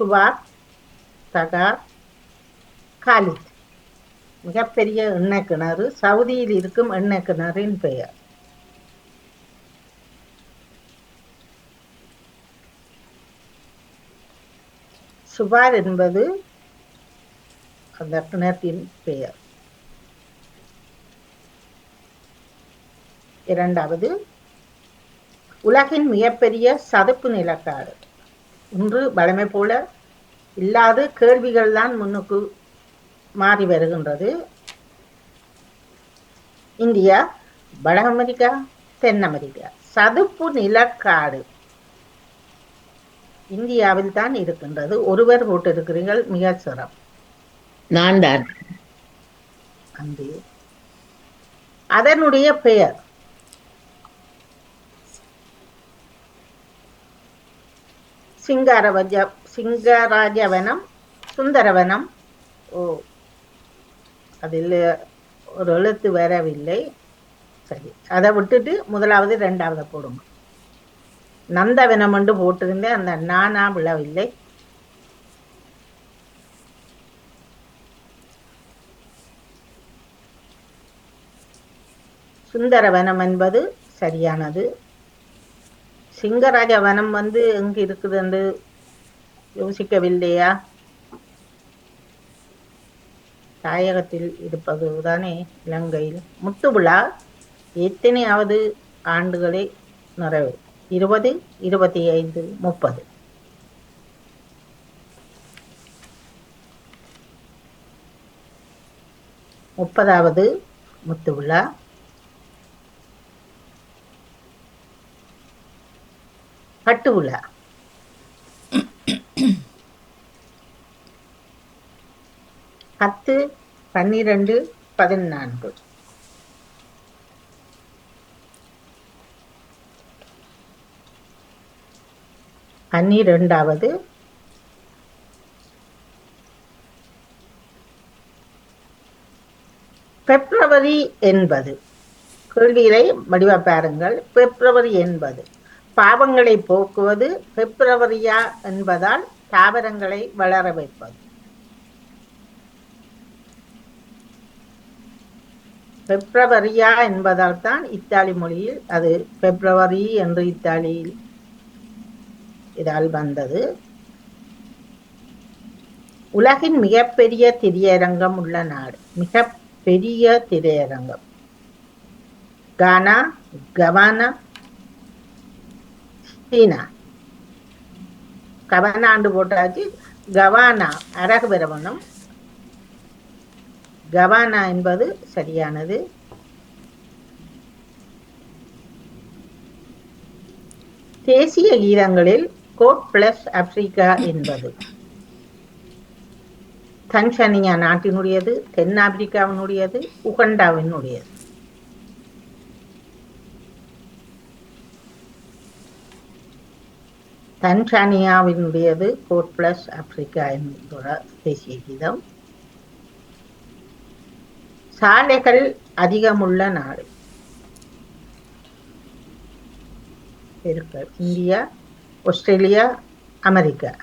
சுபார் Takhar Khalid. மிகப்பெரிய எண்ணெய் கிணறு சவுதியில் இருக்கும் எண்ணெய் கிணறின் பெயர். சுபார் என்பது அந்த கிணற்றின் பெயர். இரண்டாவது உலகின் மிகப்பெரிய சதுப்பு நிலக்காடு. இன்று வழமை போல இல்லாத கேள்விகள் தான் முன்னுக்கு மாறி வருகின்றது. இந்தியா வட அமெரிக்கா தென் அமெரிக்கா. சதுப்பு நிலக்காடு இந்தியாவில் தான் இருக்கின்றது. ஒருவர் போட்டிருக்கிறீர்கள் மிக சிறப்பு. நான் தான். அதனுடைய பெயர். சிங்காரவஜ சிங்கராஜவனம் சுந்தரவனம். ஓ அதில் ஒரு எழுத்து வரவில்லை. சரி அதை விட்டுட்டு முதலாவது ரெண்டாவது போடுங்க. நந்தவனம் என்று போட்டிருந்தேன் அந்த நானா விழவில்லை. சுந்தரவனம் என்பது சரியானது. சிங்கராஜ வனம் வந்து எங்க இருக்குது என்று யோசிக்கவில்லையா? தாயகத்தில் இருப்பது தானே இலங்கையில். முத்து விழா எத்தனையாவது ஆண்டுகளை நிறைவு. இருபது இருபத்தி ஐந்து முப்பது. முப்பதாவது முத்து விழா பட்டு பத்து பன்னிரண்டு பதினான்கு. பன்னிரெண்டாவது. பிப்ரவரி என்பது. கேள்வியை வடிவ பாருங்கள். பிப்ரவரி என்பது. பாவங்களை போக்குவது பிப்ரவரியா என்பதால் தாவரங்களை வளர வைப்பது. பிப்ரவரியா என்பதால் தான் இத்தாலி மொழியில் அது பிப்ரவரி என்று இத்தாலியில் இதால் வந்தது. உலகின் மிகப்பெரிய திரையரங்கம் உள்ள நாடு. மிக பெரிய திரையரங்கம். கானா கவானா சீனா. கவனாண்டு போட்டாச்சு. கவானா அரகு பிரவணம் கவானா என்பது சரியானது. தேசிய கீதங்களில் கோட் பிளஸ் ஆப்பிரிக்கா என்பது. தன்சானியா நாட்டினுடையது தென்னாப்பிரிக்காவினுடையது உகண்டாவினுடையது. தன்சானியாவினுடையது கோட் பிளஸ் ஆப்பிரிக்கா என்பதோட தேசிய கீதம். சாலைகள் அதிகமுள்ள நாடு. India Australia America.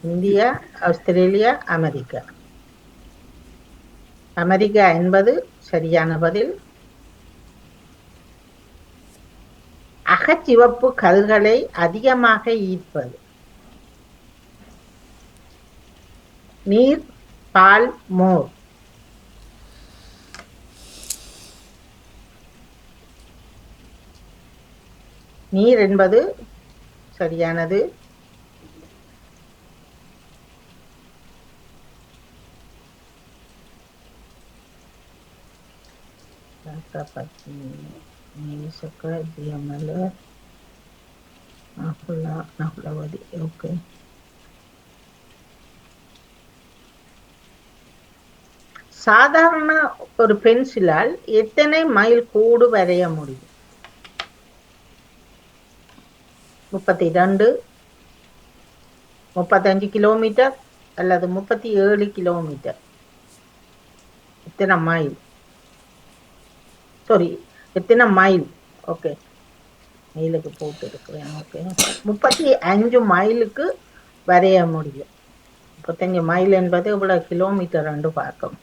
India Australia America. America என்பது சரியான பதில். அகச்சிவப்பு கல்களை அதிகமாக ஈர்ப்பது. நீர் பால் மோர். நீர் என்பது சரியானது. நகுலவதி ஓகே சாதாரண ஒரு பென்சிலால் எத்தனை மைல் கோடு வரைய முடியும்? முப்பத்தி ரெண்டு முப்பத்தஞ்சு கிலோமீட்டர் அல்லது முப்பத்தி ஏழு கிலோமீட்டர். எத்தனை மைல்? சாரி எத்தனை மைல் ஓகே மைலுக்கு போட்டு இருக்கிறேன் ஓகே முப்பத்தி அஞ்சு மைலுக்கு வரைய முடியும். முப்பத்தஞ்சு மைல் என்பது இவ்வளோ கிலோமீட்டர் என்று பார்க்கும்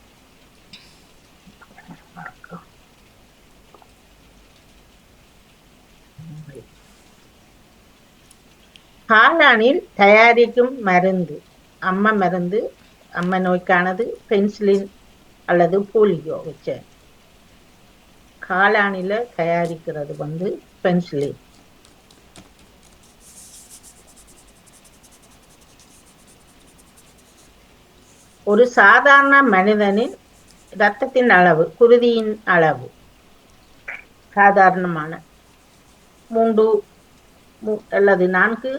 காளானில் தயாரிக்கும் மருந்து அம்மை மருந்து அம்ம நோய்க்கானது பென்சிலின் அல்லது போலியோ வச்சேன் காளானில தயாரிக்கிறது வந்து பென்சிலின் ஒரு சாதாரண மனிதனின் இரத்தத்தின் அளவு குருதியின் அளவு சாதாரணமான மூன்று அல்லது நான்கு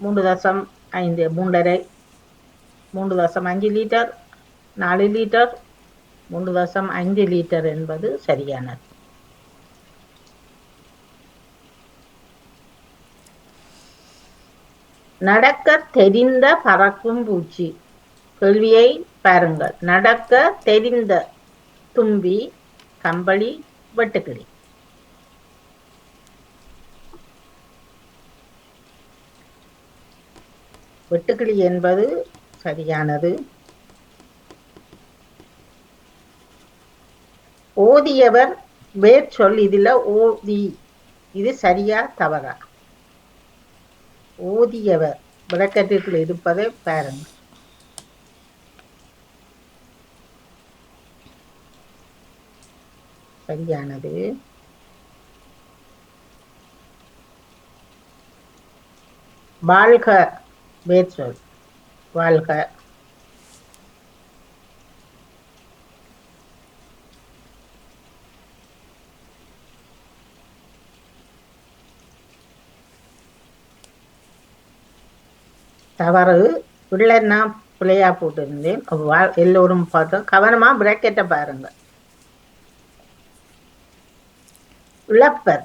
மூன்று தசம் ஐந்து மூன்றரை மூன்று தசம் அஞ்சு லிட்டர் நாலு லிட்டர் மூன்று தசம் அஞ்சு லிட்டர் என்பது சரியானது. நடக்க தெரிந்த பறக்கும் பூச்சி. கேள்வியை பாருங்கள். நடக்க தெரிந்த தும்பி கம்பளி வெட்டுக்கிளி. வெட்டுக்கிளி என்பது சரியானது. ஓதியவர் வேர் சொல் இதுல ஓதி. இது சரியா தவறா? ஓதியவர் விளக்கத்திற்குள் இருப்பதை பாருங்கள் சரியானது. வாழ்க வேர் வாழ்க தவறு பிள்ளைன்னா பிள்ளையா போட்டிருந்தேன். வா- எல்லோரும் பார்த்தோம் கவனமா பிராக்கெட்டை பாருங்க. இழப்பர்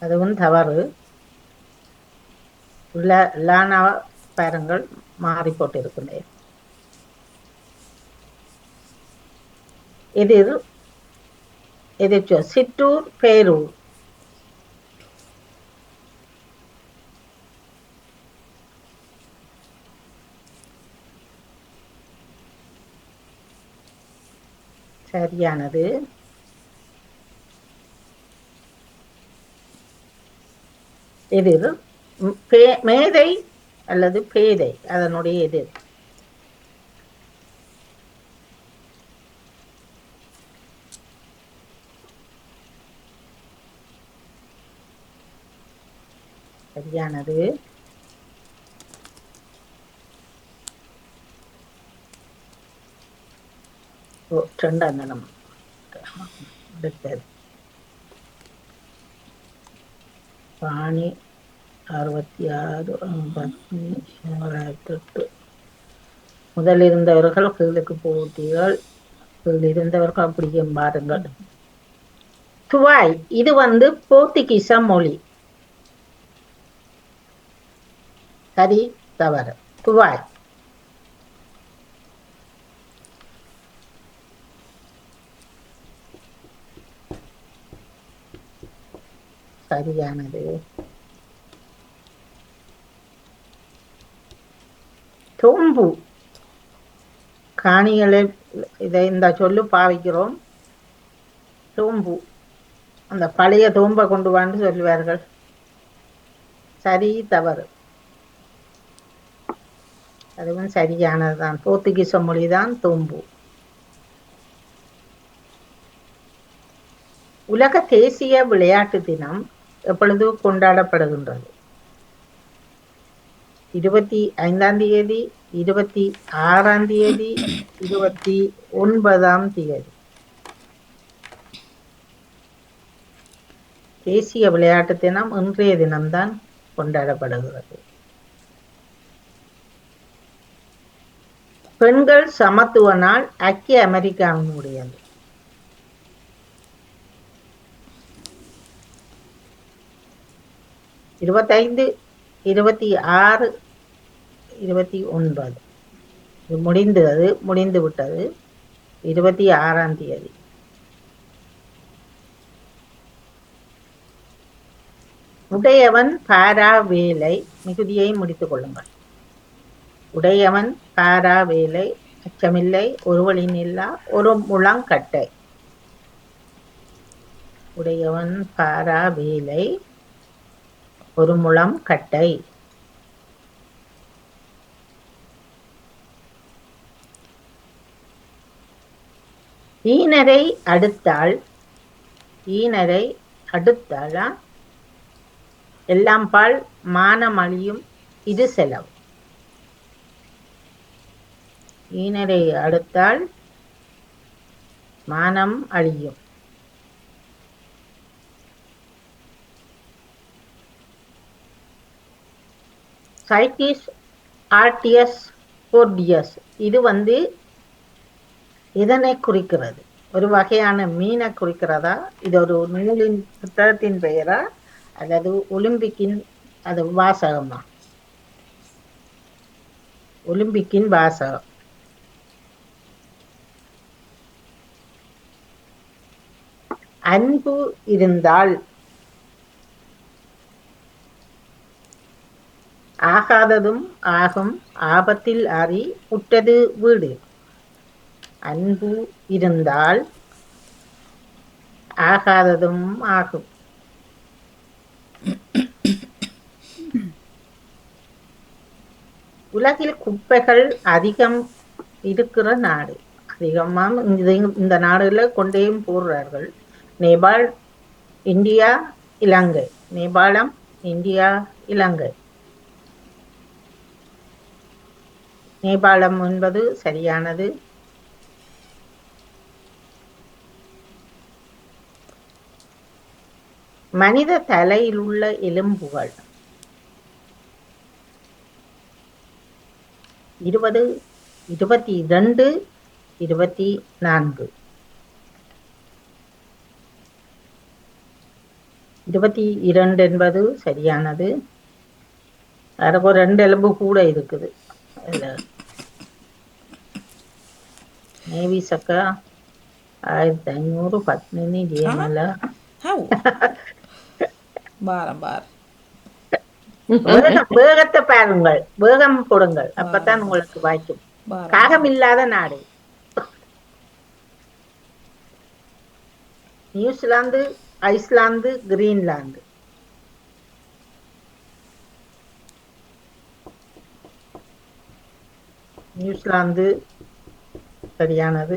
அதுவும் தவறு. உள்ள லானா பாருங்கள். மாறி போட்டிருக்கிறேன் எதிர் எதிர்ச்சொல் சிற்றூர் பேரூர். சரியானது. எதிர் ம், பே- மேதை அல்லது பேதை அதனுடைய எதிர். சரியானது. ஓ ரெண்டாம் அடுத்தது பாணி அறுபத்தி ஆறு பத்து தொள்ளாயிரத்தி எட்டு. முதல் இருந்தவர்கள் கீழுக்கு போட்டீர்கள் கீழ் இருந்தவர்கள் அப்படியே பாருங்கள். துவாய் இது வந்து போர்த்துகீச மொழி. சரி தவறு. துவாய். சரியானது. தோம்பு. காணிகளை இதை இந்த சொல்லு பாவிக்கிறோம். தோம்பு. அந்த பழைய தோம்பை கொண்டு வான்னு சொல்லுவார்கள். சரி தவறு. அதுவும் சரியானதுதான். போர்த்துகீச மொழிதான் தோம்பு. உலக தேசிய விளையாட்டு தினம் எப்பொழுது கொண்டாடப்படுகின்றது? இருபத்தி ஐந்தாம் தேதி இருபத்தி ஆறாம் தேதி இருபத்தி ஒன்பதாம் தேதி. தேசிய விளையாட்டு தினம் இன்றைய தினம்தான் கொண்டாடப்படுகிறது. பெண்கள் சமத்துவ நாள் ஐக்கிய அமெரிக்காவினுடையது. இருபத்தைந்து இருபத்தி ஆறு இருபத்தி ஒன்பது. இது முடிந்தது முடிந்து விட்டது இருபத்தி ஆறாம் தேதி. உடையவன் பாரா வேலை மிகுதியை முடித்துக் கொள்ளுங்கள். உடையவன் பாரா வேலை அச்சமில்லை ஒருவழின் இல்லா ஒரு முழங்கட்டை உடையவன் பாரா வேலை ஒரு முழம் கட்டை. ஈனரை அடுத்தாள் ஈனரை அடுத்தாளா எல்லாம் பால் மானம் அழியும் இது செலவு. ஈனரை அடுத்தால் மானம் அழியும். சைட்டிஸ் ஆர்டிஎஸ் போர்டியஸ் இது வந்து இதனை குறிக்கிறது. ஒரு வகையான மீனை குறிக்கிறதா? இது ஒரு நூலின் புத்தகத்தின் பெயரா? அல்லது ஒலிம்பிக்கின் அது வாசகமா? ஒலிம்பிக்கின் வாசகம். அன்பு இருந்தால் ஆகாததும் ஆகும் ஆபத்தில் அறி உற்றது வீடு. அன்பு இருந்தால் ஆகாததும் ஆகும். உலகில் குப்பைகள் அதிகம் இருக்கிற நாடு. அதிகமாக இந்த இந்த நாடுகளில் கொண்டேயும் போடுறார்கள். நேபாள் இந்தியா இலங்கை. நேபாளம் இந்தியா இலங்கை. நேபாளம் என்பது சரியானது. மனித தலையில் உள்ள எலும்புகள். இருபது இருபத்தி இரண்டு இருபத்தி நான்கு. இருபத்தி இரண்டு என்பது சரியானது. அதுக்கு ரெண்டு எலும்பு கூட இருக்குது. நேவி சக்கா ஆயிரத்தி ஐநூறு பத்மினி ஜிஎம்எல் பாரம் பார் வேகம் வேகத்தை பாருங்கள். வேகம் கொடுங்கள். அப்பதான் உங்களுக்கு வாய்க்கும். காகம் இல்லாத நாடு. New Zealand Iceland Greenland. நியூசிலாந்து சரியானது.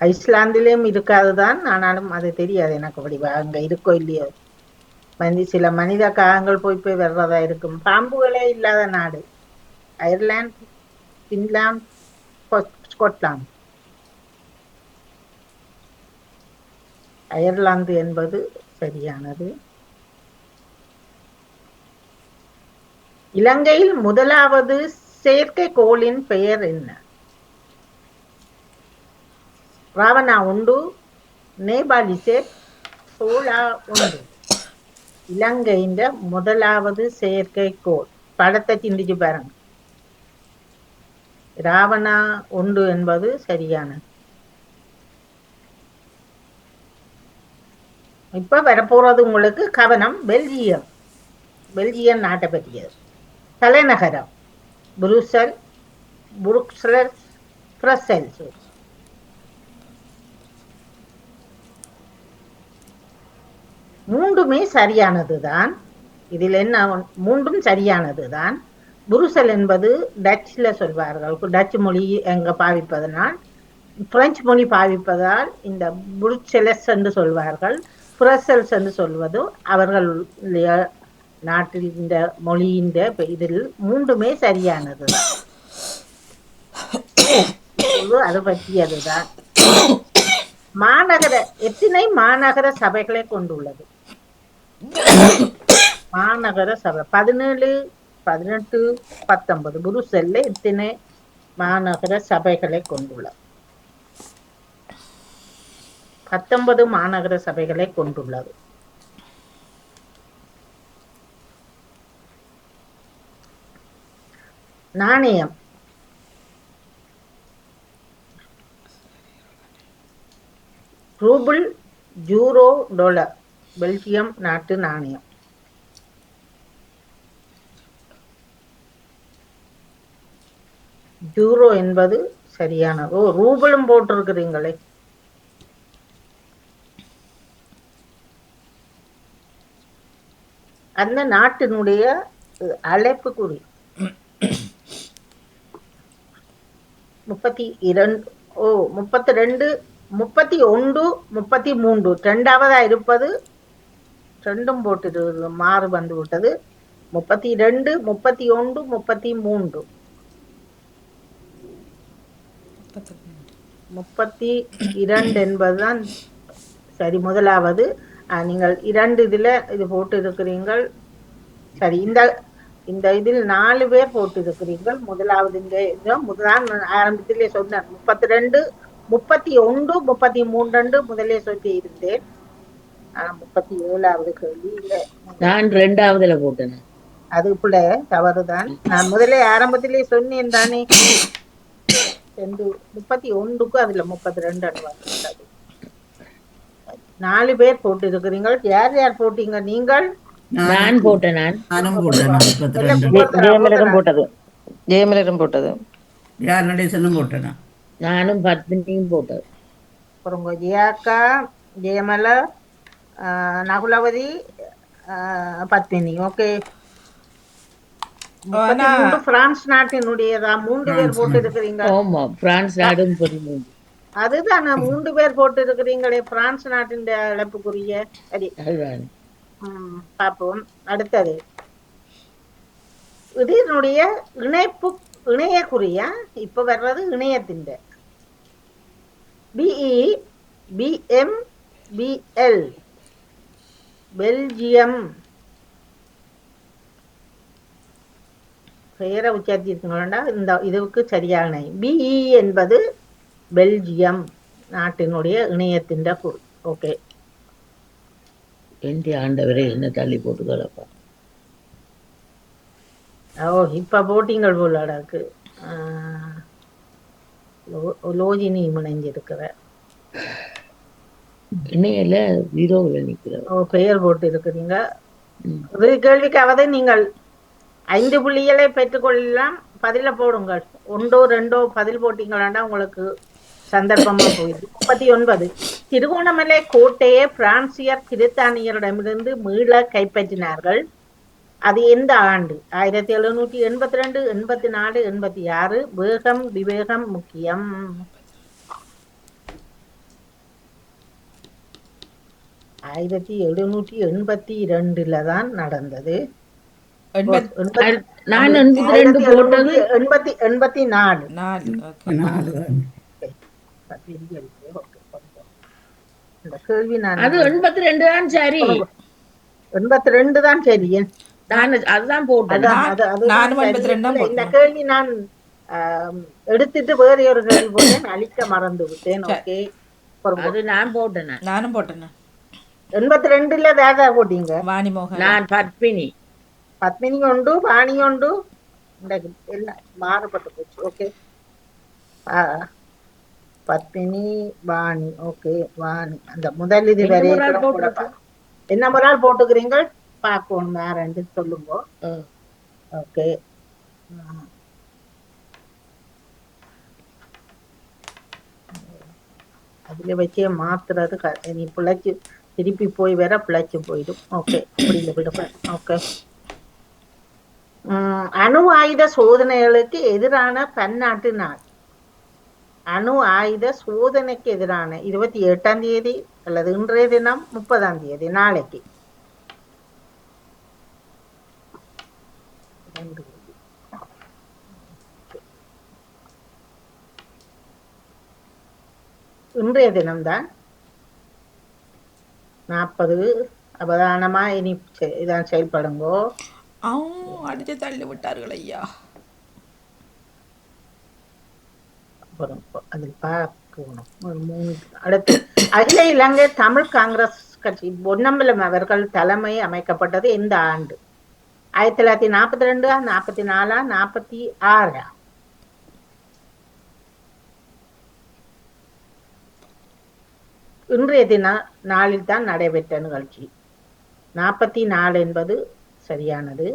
ஐஸ்லாந்திலும் இருக்காதுதான் ஆனாலும் அது தெரியாது எனக்கு அப்படி அங்க இருக்கோ இல்லையோ. வந்து சில மனித காகங்கள் போய் போய் வர்றதா இருக்கும். பாம்புகளே இல்லாத நாடு. அயர்லாந்து பின்லாந்து ஸ்கொ- ஸ்கொட்லாந்து. அயர்லாந்து என்பது சரியானது. இலங்கையில் முதலாவது செயற்கைக்கோளின் பெயர் என்ன? ராவணா உண்டு நேபாளிசேட் சோழா உண்டு இலங்கையின் முதலாவது செயற்கைக்கோள் படத்தை சிந்திச்சு பாருங்க ராவணா உண்டு என்பது சரியானது இப்ப வரப்போறது உங்களுக்கு கவனம் பெல்ஜியம் பெல்ஜியம் நாட்டை பற்றியது தலைநகரம் புருசல் புருக்சலஸ் பிரசல்ஸ் மூன்றுமே சரியானதுதான். இதில் என்ன மூன்றும் சரியானதுதான். புருசல் என்பது டச்சில் சொல்வார்கள். டச்சு மொழி எங்க பாவிப்பதனால் பிரெஞ்சு மொழி பாவிப்பதால் இந்த புருச்செலஸ் என்று சொல்வார்கள். புரசல்ஸ் என்று சொல்வது அவர்கள் நாட்டில் இந்த மொழியின் இதில் மூன்றுமே சரியானதுதான். அது பற்றியதுதான். மாநகர எத்தனை மாநகர சபைகளை கொண்டுள்ளது? மாநகர சபை. பதினேழு பதினெட்டு பத்தொன்பது. புருசெல்ல எத்தனை மாநகர சபைகளை கொண்டுள்ளது பத்தொன்பது மாநகர சபைகளை கொண்டுள்ளது நாணயம். Rouble Euro dollar. பெல்ஜியம் நாட்டு நாணயம். ஜூரோ என்பது சரியானது. ஓ ரூபிளும் போட்டிருக்கிறீங்களே. அந்த நாட்டினுடைய அழைப்பு குறி. முப்பத்தி இரண்டு ஓ முப்பத்தி ரெண்டு முப்பத்தி ஒன்று முப்பத்தி மூன்று. ரெண்டாவதா இருப்பது ரெண்டும் போட்டு மாறு வந்து விட்டது. முப்பத்தி ரெண்டு முப்பத்தி ஒன்று முப்பத்தி மூன்று. முப்பத்தி இரண்டு என்பதுதான் சரி முதலாவது. நீங்கள் இரண்டு இதுல இது போட்டு இருக்கிறீர்கள் சரி இந்த இந்த இதில் நாலு பேர் போட்டு இருக்கிறீர்கள் முதலாவது இந்த இதுதான் முதலாம் ஆரம்பத்திலே சொன்னேன். முப்பத்தி ரெண்டு முப்பத்தி ஒன்று முப்பத்தி மூன்று முதலே சொல்லி இருந்தேன் முப்பத்தி ஏழாவது கேள்வி இல்லை நான் ரெண்டாவதுல போட்டேன். அது பிள்ளை தவறுதான். நான் முதலே ஆரம்பத்திலே சொன்னேன் தானே. ரெண்டு முப்பத்தி ஒன்றுக்கு அதுல முப்பத்தி ரெண்டு வந்தது நாலு பேர் போட்டு இருக்கிறீங்க யார் யார் போட்டீங்க நீங்கள்? நான் போட்டேன் நான். நானும் போட்டேன் ஜெயமலரும் போட்டது. ஜெயமலரும் போட்டது. யார் நடேசனும் போட்டேன்? நானும் பத்மினியும் போட்டேன் அப்புறம் ஜியாக்கா ஜெயமலா ஆஹ், நகுலவதி பத்மினி ஓகே பிரான்ஸ் நாட்டினுடையதா? மூன்று பேர் போட்டு இருக்கிறீங்க அதுதான் மூன்று பேர் போட்டு இருக்கிறீங்களே பிரான்ஸ் நாட்டின் இழப்புக்குரிய சரி பார்ப்போம். அடுத்தது. இதனுடைய இணைப்பு இணையக்குறியா? இப்ப வர்றது இணையத்தின் பிஇ பிஎம் பிஎல் பெல்ஜியம். பெயரை உச்சரித்திருக்கீங்களா இந்த இதுக்கு சரியான பிஇ என்பது பெல்ஜியம் நாட்டினுடைய இணையத்தின் குறி ஓகே எந்த ஆண்டவரே என்ன தள்ளி போட்டு கிடப்பா ஓ இப்ப போட்டிங்கள் போல இருக்கு லோஜினி இணைஞ்சிருக்கிற. இணையில ஜீரோவில் நிக்கிறவ ஓ பெயர் போட்டு இருக்கிறீங்க. இது கேள்விக்கு அவது நீங்கள் ஐந்து புள்ளிகளை பெற்றுக்கொள்ளலாம் பதில போடுங்கள். ஒன்றோ ரெண்டோ பதில் போட்டீங்களாண்டா உங்களுக்கு சந்தர்ப்பமா போயிடுது முப்பத்தி ஒன்பது. திருகோணமலை கோட்டையை பிரான்சியர் பிரித்தானியரிடமிருந்து மீள கைப்பற்றினார்கள். அது எந்த ஆண்டு? ஆயிரத்தி எழுநூற்றி எண்பத்தி ரெண்டு எண்பத்தி நாலு எண்பத்தி ஆறு. வேகம் விவேகம் முக்கியம். ஆயிரத்தி எழுநூற்றி எண்பத்தி இரண்டுல தான் நடந்தது. எண்பத்தி எண்பத்தி- நான் எண்பத்தி ரெண்டு ஆயிரத்தி போட்டது. எழுநூற்றி எண்பத்தி எண்பத்தி நாலு கேள்வி நான் அது எண்பத்தி ரெண்டு தான் சரி. எண்பத்தி ரெண்டு தான் சரி. நான் அதுதான் போட்டேன். இந்த. கேள்வி நான் எடுத்துட்டு வேற ஒரு கேள்வி போட்டேன். அழிக்க மறந்து விட்டேன். ஓகே அது நான் போட்டேன் நான். நானும் போட்டேன் எண்பத்தி ரெண்டுல வேதா போட்டீங்க வாணி மோகன் நான் பத்மினி பத்மினி உண்டு வாணி உண்டு எல்லாம் மாறுபட்டு போச்சு ஓகே பத்மினி வாணி ஓகே வாணி அந்த முதல் இது? பா- என்ன ஆள் போட்டுக்கிறீங்க பார்க்கணும் வேறண்டு சொல்லுங்க ஆ. ஓகே அதுல வச்சே மாத்துறது நீ பிழைச்சு திருப்பி போய் வேற பிழைச்சு போயிடும். ஓகே புரிந்து விடுப்பேன் ஓகே உம், அணு ஆயுத சோதனைகளுக்கு எதிரான பன்னாட்டு நாள். அணு ஆயுத சோதனைக்கு எதிரான இருபத்தி எட்டாம் தேதி அல்லது இன்றைய தினம் முப்பதாம் தேதி நாளைக்கு. இன்றைய தினம்தான் நாற்பது அவதானமா இனி இதான் செயல்படுங்கோ. அடிச்சு தள்ளி விட்டார்கள் ஐயா. அதில் பார்க்கணும். அடுத்து அகில இலங்கை தமிழ் காங்கிரஸ் கட்சி பொன்னம்பலம் அவர்கள் தலைமை அமைக்கப்பட்டது எந்த ஆண்டு? ஆயிரத்தி தொள்ளாயிரத்தி நாற்பத்தி ரெண்டா நாற்பத்தி நாலா நாற்பத்தி ஆறா? இன்றைய தின நாளில் தான் நடைபெற்ற நிகழ்ச்சி. நாற்பத்தி நாலு என்பது சரியானது.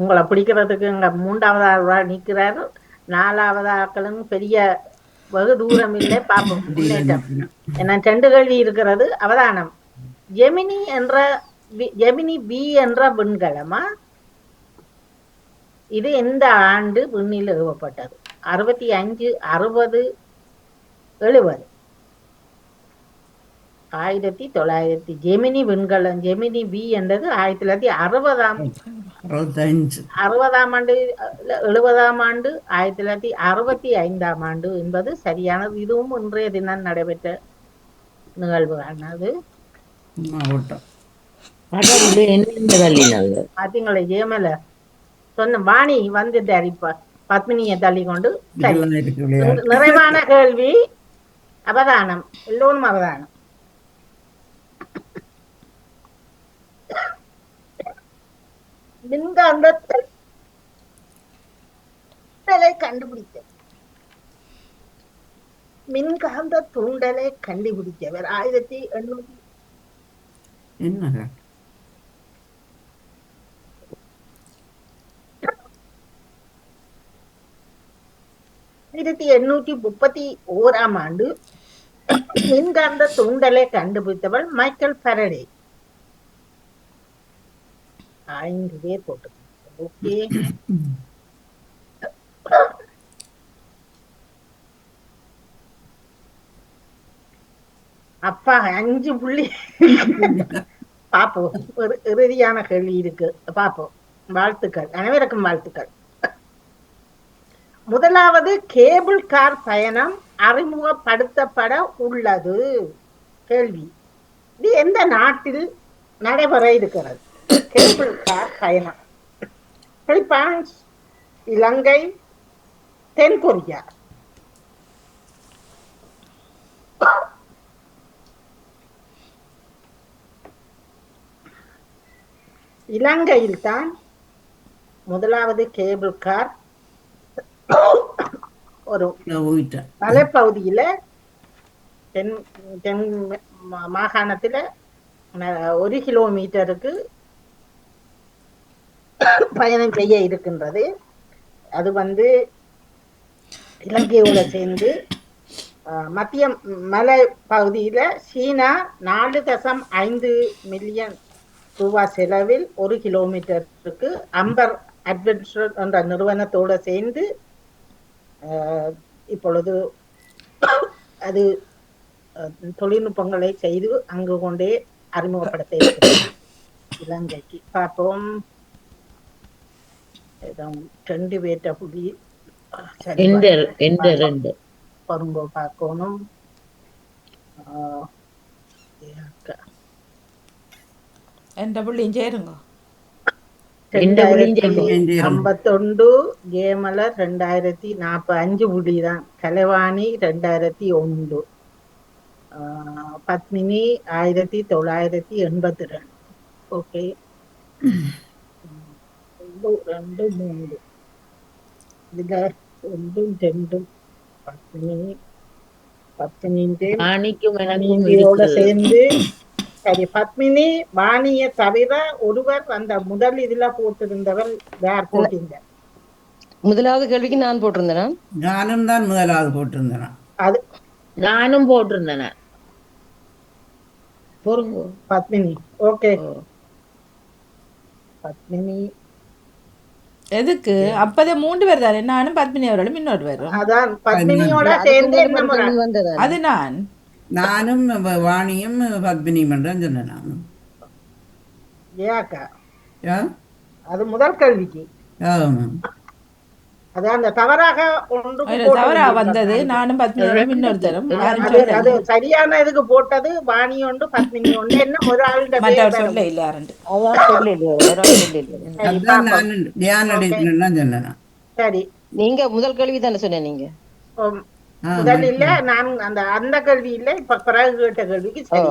உங்களை பிடிக்கிறதுக்கு இங்க மூன்றாவது ஆளா நிற்கிறாரு நாலாவது ஆக்களும் பெரிய வெகு தூரம் இல்லை பார்ப்போம். முன்னேற்றம். என்ன ரெண்டு கேள்வி இருக்கிறது. அவதானம். ஜெமினி என்ற ஜெமினி பி என்ற விண்கலமா? இது எந்த ஆண்டு விண்ணில் ஏவப்பட்டது அறுபத்தி அஞ்சு அறுபது எழுபது. ஆயிரத்தி தொள்ளாயிரத்தி ஜெமினி விண்கலம் ஜெமினி பி என்றது ஆயிரத்தி தொள்ளாயிரத்தி அறுபதாம் அறுபதாம் ஆண்டு எழுபதாம் ஆண்டு ஆயிரத்தி தொள்ளாயிரத்தி அறுபத்தி ஐந்தாம் ஆண்டு என்பது சரியானது. இதுவும் இன்றைய தினம் நடைபெற்ற நிகழ்வுகானது மாவட்டம் கடவுளே, என்ன தள்ளினாங்க பாத்தீங்களா ஜெயமல சொன்ன வாணி வந்துட்டார் இப்ப. பத்மினியை தள்ளி கொண்டு நிறைவான கேள்வி. அவதானம். எல்லோரும் அவதானம். மின்காந்த கண்டுபிடித்த மின்காந்த தூண்டலை கண்டுபிடித்தவர். ஆயிரத்தி எண்ணூத்தி என்னங்க ஆயிரத்தி எண்ணூத்தி முப்பத்தி ஓராம் ஆண்டு மின்காந்த தூண்டலை கண்டுபிடித்தவள் மைக்கேல் ஃபரடே. ஐந்து பேர் போட்டு ஓகே. அப்பா அஞ்சு புள்ளி பாப்போம். ஒரு இறுதியான கேள்வி இருக்கு. பாப்போம். வாழ்த்துக்கள். அனைவருக்கும் வாழ்த்துக்கள். முதலாவது கேபிள் கார் பயணம் அறிமுகப்படுத்தப்பட உள்ளது. கேள்வி. இது எந்த நாட்டில் நடைபெற இருக்கிறது? கேபிள் கார் பயணம். பிலிப்பைன்ஸ் இலங்கை தென்கொரியா. இலங்கையில் தான் முதலாவது கேபிள் கார் ஒரு மலைப்பகுதியில தென் தென் மாகாணத்துல ஒரு கிலோமீட்டருக்கு பயணம் செய்ய இருக்கின்றது. அது வந்து இலங்கையோட சேர்ந்து மத்திய மலை பகுதியில சீனா நாலு தசம் ஐந்து மில்லியன் ரூபாய் செலவில் ஒரு கிலோமீட்டருக்கு அம்பர் அட்வென்ச்சர் என்ற நிறுவனத்தோட சேர்ந்து இப்பொழுது அது தொழில்நுட்பங்களை செய்து அங்கு கொண்டே அறிமுகப்படுத்த இருக்கிறது. இலங்கைக்கு பார்ப்போம். ரெண்டு பேர்ட்ட புலி பரும்பு பார்க்கணும். என்ற புள்ளியும் சேருங்க ஐம்பத்தொண்டு ஜெயமலர் ரெண்டாயிரத்தி நாற்பது அஞ்சு புள்ளி தான் கலைவாணி ரெண்டாயிரத்தி ஒன்று. ஆஹ், பத்மினி ஆயிரத்தி தொள்ளாயிரத்தி எண்பத்தி ரெண்டு ஓகே. ரெண்டு மூணு இதுல ஒன்றும் ரெண்டும் பத்மினி இருக்குது. சேர்ந்து சரி பத்மினி வாணிய தவிர ஒருவர் அந்த முதல் இதுல போட்டிருந்தவர் யார் போட்டிருந்த முதலாவது கேள்விக்கு நான் போட்டிருந்தேனா? நானும் தான் முதலாவது போட்டிருந்தேன். அது நானும் போட்டிருந்தேன். பொறுங்கோ. பத்மினி ஓகே. பத்மினி. எதுக்கு? அப்பதே மூன்று பேர் தானே? நானும் பத்மினி அவர்களும் இன்னொரு பேரும். அதான் பத்மினியோட சேர்ந்து அது நான். நானும் வாணியும் பத்மினியும் தான் சொன்னேன் நான் ஏக்கா யா அது முதல் கேள்விக்கு ஆமா அது அந்த தவறாக தவறா வந்தது நானும் பத்மினி அவர்களும் இன்னொருத்தரும் அது சரியான இதுக்கு போட்டது வாணி ஒன்று பத்மினி ஒன்று என்ன ஒரு ஆளுடைய. சொல்ல இல்ல சொல்லலையோ சரி, நீங்க முதல் கேள்வி தானே சொன்னேன் நீங்க உம், ஆ, முதல் இல்ல நான் அந்த அந்த கேள்வி இல்ல இப்ப பிறகு கேட்ட கேள்விக்கு ஓ சரி.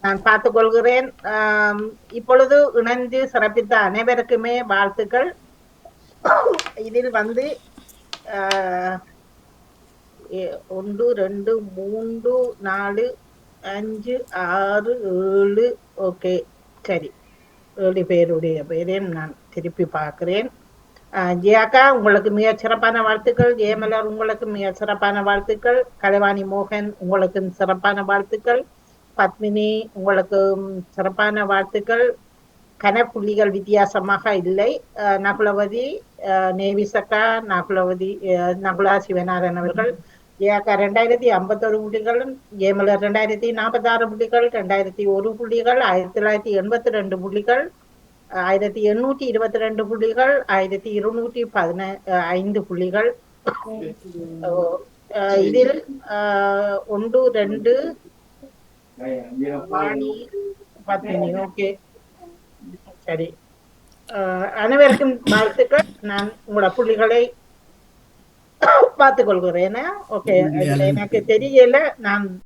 நான் பார்த்துக் கொள்கிறேன் இப்பொழுது இணைந்து சிறப்பித்த அனைவருக்குமே வாழ்த்துக்கள். இதில் வந்து ஒன்று ரெண்டு மூன்று நாலு அஞ்சு ஆறு ஏழு ஓகே சரி. ஏழு பேருடைய பேரையும் நான் திருப்பி பார்க்கிறேன். ஜியாக்கா உங்களுக்கு மிக சிறப்பான வாழ்த்துக்கள். ஜெயமலர் உங்களுக்கு மிக சிறப்பான வாழ்த்துக்கள். கலைவாணி மோகன் உங்களுக்கு சிறப்பான வாழ்த்துக்கள். பத்மினி உங்களுக்கு சிறப்பான வாழ்த்துக்கள். கனப்புள்ளிகள் வித்தியாசமாக இல்லை. நகுலவதி அஹ், நேவிசக்கா நகுலவதி அஹ், நகுலா சிவநாதன் அவர்கள். ஏக்கா ரெண்டாயிரத்தி ஐம்பத்தொரு புள்ளிகளும் ஜெயமலர் ரெண்டாயிரத்தி நாற்பத்தாறு புள்ளிகள் ரெண்டாயிரத்தி ஒரு புள்ளிகள் ஆயிரத்தி தொள்ளாயிரத்தி எண்பத்தி ரெண்டு புள்ளிகள். ஆயிரத்தி எண்ணூற்றி இருபத்தி ரெண்டு புள்ளிகள் ஆயிரத்தி இருநூற்றி பதின ஐந்து புள்ளிகள். இதில் ஒன்று ரெண்டு வாணி பத்மினி ஓகே. சரி. அனைவருக்கும் வாழ்த்துக்கள். நான் உங்களோட புள்ளிகளை பார்த்துக் கொள்கிறேன் ஓகே எனக்கு தெரியல. நான்